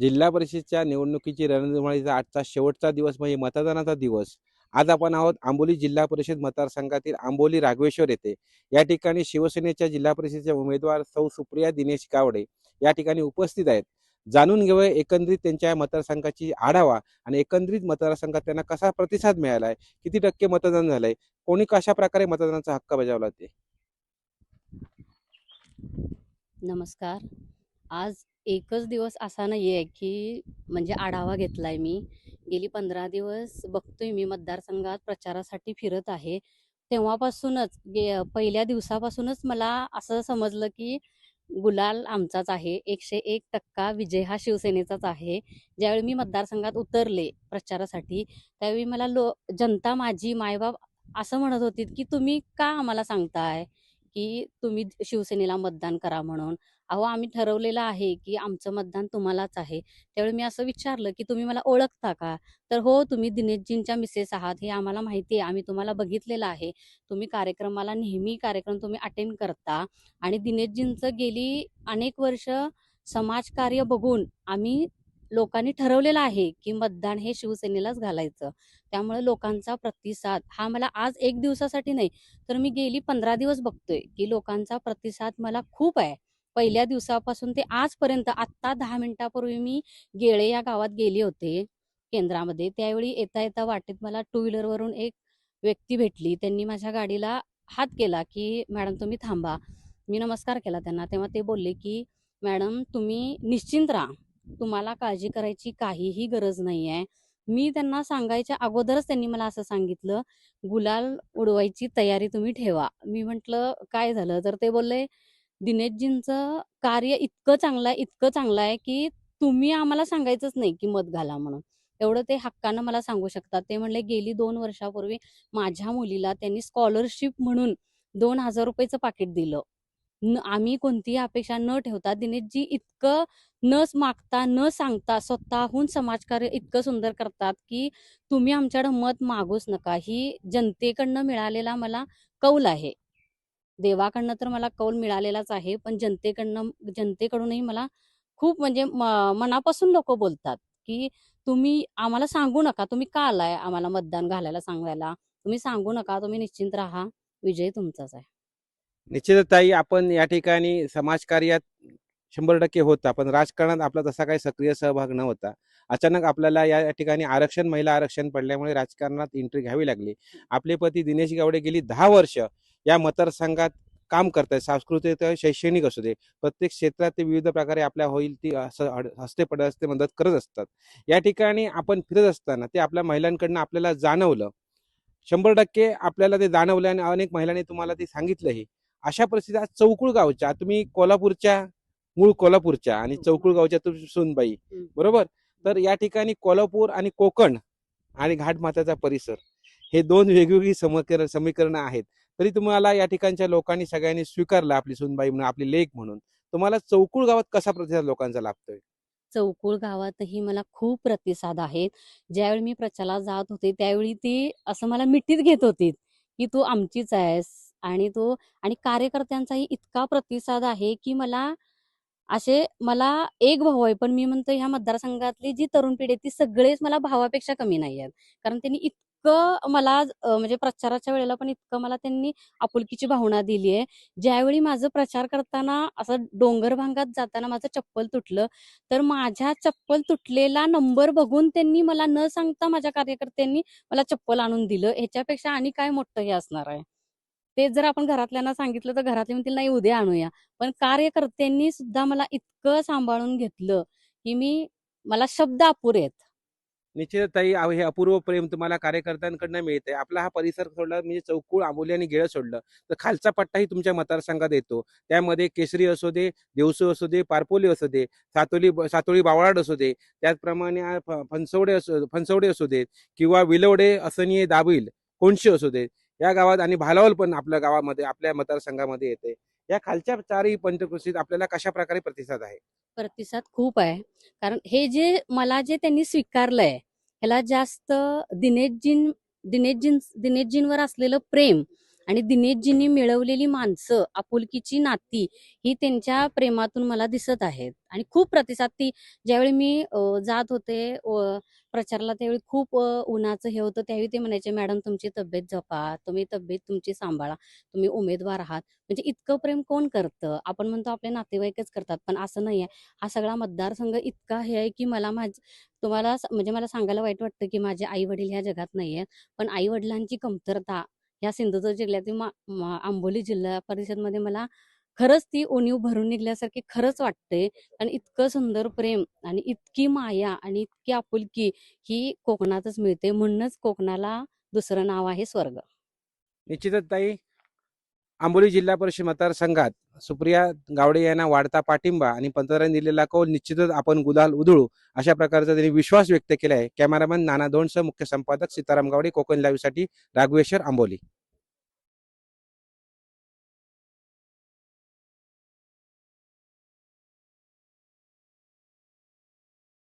जिल्हा परिषदच्या निवडणुकीची रणधुमाळीचा आजचा शेवटचा दिवस म्हणजे मतदानाचा दिवस. आज आपण आहोत आंबोली जिल्हा परिषद मतदारसंघातील आंबोली राघवेश्वर येथे. या ठिकाणी शिवसेनेच्या जिल्हा परिषदेच्या उमेदवार सौ सुप्रिया दिनेश कावडे या ठिकाणी उपस्थित आहेत. जाणून घेऊया एकंदरीत त्यांच्या या मतदारसंघाची आढावा आणि एकंदरीत मतदारसंघात त्यांना कसा प्रतिसाद मिळाला आहे? किती टक्के मतदान झालंय? कोणी कशा प्रकारे मतदानाचा हक्क बजावला ते? नमस्कार. आज एकच दिवस असा नाही आहे की म्हणजे आढावा घेतलाय मी. गेली पंधरा दिवस बघतोय मी मतदारसंघात प्रचारासाठी फिरत आहे. तेव्हापासूनच गे पहिल्या दिवसापासूनच मला असं समजलं की गुलाल आमचाच आहे. एकशे एक टक्का विजय हा शिवसेनेचाच आहे. ज्यावेळी मी मतदारसंघात उतरले प्रचारासाठी त्यावेळी मला लो जनता माझी मायबाप असं म्हणत होती की तुम्ही का आम्हाला सांगताय? की तुम्ही शिवसेनेला मतदान करा म्हणून. अहो आम्ही ठरवलेलं आहे की आमचं मतदान तुम्हालाच आहे. त्यावेळी मी असं विचारलं की तुम्ही मला ओळखता का? तर हो तुम्ही दिनेशजींच्या मिसेस आहात हे आम्हाला माहिती आहे. आम्ही तुम्हाला बघितलेलं आहे. तुम्ही कार्यक्रमाला नेहमी कार्यक्रम तुम्ही अटेंड करता. आणि दिनेशजींचं गेली अनेक वर्ष समाजकार्य बघून आम्ही लोकांनी ठरवलेलं आहे की मतदान हे शिवसेनेलाच घालायचं. त्यामुळे लोकांचा प्रतिसाद हा मला आज एक दिवसासाठी नाही तर मी गेली पंधरा दिवस बघतोय की लोकांचा प्रतिसाद मला खूप आहे. पहिल्या दिवसापासून ते आजपर्यंत आत्ता दहा मिनिटापूर्वी मी गेळे या गावात गेले होते केंद्रामध्ये. त्यावेळी येता येता वाटेत मला टू व्हीलरवरून एक व्यक्ती भेटली. त्यांनी माझ्या गाडीला हात केला की मॅडम तुम्ही थांबा. मी नमस्कार केला त्यांना. तेव्हा ते बोलले की मॅडम तुम्ही निश्चिंत राहा. तुम्हाला काळजी करायची काहीही गरज नाही आहे मी त्यांना सांगायच्या अगोदरच त्यांनी मला असं सांगितलं गुलाल उडवायची तयारी तुम्ही ठेवा. मी म्हंटल काय झालं? तर ते बोलले दिनेशजींचं कार्य इतकं चांगलं आहे इतकं चांगलं आहे की तुम्ही आम्हाला सांगायचंच नाही की मत घाला म्हणून. एवढं ते हक्कानं मला सांगू शकतात. ते म्हणले गेली दोन वर्षापूर्वी माझ्या मुलीला त्यांनी स्कॉलरशिप म्हणून दोन हजार रुपयेचं पाकिट दिलं. आम्ही कोणतीही अपेक्षा न ठेवता दिनेशजी इतकं न मागता न सांगता स्वतःहून समाजकार्य इतकं सुंदर करतात की तुम्ही आमच्याकडं मत मागूच नका. ही जनतेकडनं मिळालेला मला कौल आहे. देवाकडनं तर मला कौल मिळालेलाच आहे पण जनतेकडनं जनतेकडूनही मला खूप म्हणजे मनापासून लोक बोलतात की तुम्ही आम्हाला सांगू नका तुम्ही का आलाय आम्हाला मतदान घालायला सांगायला? तुम्ही सांगू नका तुम्ही निश्चिंत राहा. विजय तुमचाच आहे. निश्चितताई आपण या ठिकाणी समाजकार्यात शंभर टक्के होता पण राजकारणात आपला तसा काही सक्रिय सहभाग न होता अचानक आपल्याला या ठिकाणी आरक्षण महिला आरक्षण पडल्यामुळे राजकारणात एंट्री घ्यावी लागली. आपले पती दिनेश गावडे गेली दहा वर्ष या मतदारसंघात काम करतात सांस्कृतिक शैक्षणिक असू दे प्रत्येक क्षेत्रात ते विविध प्रकारे आपल्या होईल ती असं अड- हस्ते पडत असते मदत करत असतात. या ठिकाणी आपण फिरत असताना ते आपल्या महिलांकडनं आपल्याला जाणवलं. शंभर टक्के आपल्याला ते जाणवलं आणि अनेक महिलांनी तुम्हाला ते सांगितलंही. अशा परिस्थितीत आज चौकुळ गावच्या तुम्ही कोल्हापूरच्या मूळ कोल्हापूरच्या आणि चौकुळ गावच्या तुम्ही सुनबाई. बरोबर? तर या ठिकाणी कोल्हापूर आणि कोकण आणि घाटमाथ्याचा परिसर हे दोन वेगवेगळी समीकरण समीकरणं आहेत. तरी तुम्हाला या ठिकाणच्या लोकांनी सगळ्यांनी स्वीकारलं आपली सुनबाई म्हणून आपली लेख म्हणून. तुम्हाला चौकुळ गावात कसा प्रतिसाद लोकांचा लाभतोय? चौकुळ गावातही मला खूप प्रतिसाद आहेत. ज्यावेळी मी प्रचाराला जात होते त्यावेळी ती असं मला मिठीत घेत होती की तू आमचीच आहेस. आणि तो आणि कार्यकर्त्यांचाही इतका प्रतिसाद आहे की मला असे मला एक भाऊ आहे पण मी म्हणतो ह्या मतदारसंघातली जी तरुण पिढी आहे ती सगळेच मला भावापेक्षा कमी नाही आहेत. कारण त्यांनी इतकं मला म्हणजे प्रचाराच्या वेळेला पण इतकं मला त्यांनी आपुलकीची भावना दिली आहे. ज्यावेळी माझं प्रचार करताना असं डोंगरभांगात जाताना माझं चप्पल तुटलं तर माझ्या चप्पल तुटलेला नंबर बघून त्यांनी मला न सांगता माझ्या कार्यकर्त्यांनी मला चप्पल आणून दिलं. ह्याच्यापेक्षा आणि काय मोठं हे असणार आहे? ते जर आपण घरातल्यांना सांगितलं तर घरातले म्हणतील नाही उद्या आणूया. पण कार्यकर्त्यांनी सुद्धा मला इतकं सांभाळून घेतलं की मी मला शब्द अपुरे आहेत. निश्चित ताई हे अपूर्व प्रेम तुम्हाला कार्यकर्त्यांकडनं मिळते आपला हा परिसर सोडला म्हणजे चौकूळ आंबोली आणि गेळ सोडलं. तर खालचा पट्टाही तुमच्या मतदारसंघात येतो. त्यामध्ये केसरी असू दे देवसू असू दे पारपोली असू दे सातोली सातोळी बावळाड असू दे त्याचप्रमाणे फणसवडे असू फणसवडे असू देत किंवा विलवडे असनीय दाबिल कोणशी असू देत या गावात आणि भालावल पण आपल्या गावामध्ये आपल्या मतदारसंघामध्ये येते. या खालच्या चारही पंचकृषीत आपल्याला कशा प्रकारे प्रतिसाद आहे? प्रतिसाद खूप आहे. कारण हे जे मला जे त्यांनी स्वीकारलंय ह्याला जास्त दिनेशजीं दिनेशजीं दिनेशजींवर असलेलं प्रेम आणि दिनेशजींनी मिळवलेली माणसं आपुलकीची नाती ही त्यांच्या प्रेमातून मला दिसत आहेत. आणि खूप प्रतिसाद ती ज्यावेळी मी जात होते प्रचारला त्यावेळी खूप उन्हाचं हे होतं. त्यावेळी ते म्हणायचे मॅडम तुमची तब्येत जपा तुम्ही तब्येत तुमची सांभाळा तुम्ही उमेदवार आहात. म्हणजे इतकं प्रेम कोण करतं? आपण म्हणतो आपले नातेवाईकच करतात. पण असं नाही आहे. हा सगळा मतदारसंघ इतका हे आहे की मला माझ तुम्हाला म्हणजे मला सांगायला वाईट वाटतं की माझे आई वडील ह्या जगात नाही आहेत. पण आई वडिलांची कमतरता ह्या सिंधुदुर्ग जिल्ह्यातील आंबोली जिल्हा परिषदमध्ये मला खरंच ती ओणीव भरून निघल्यासारखी खरंच वाटते. आणि इतकं सुंदर प्रेम आणि इतकी माया आणि इतकी आपुलकी ही कोकणातच मिळते. म्हणूनच कोकणाला दुसरं नाव आहे स्वर्ग. निश्चितच ताई. आंबोली जिल्हा परिषद मतदारसंघात सुप्रिया गावडे यांना वाढता पाठिंबा आणि पंतप्रधान दिलेला कौल निश्चितच आपण गुलाल उधळू अशा प्रकारचा त्यांनी विश्वास व्यक्त केला आहे कॅमेरामॅन नाना दोंडसह मुख्य संपादक सीताराम गावडे कोकण लाईव्हसाठी राघवेश्वर आंबोली.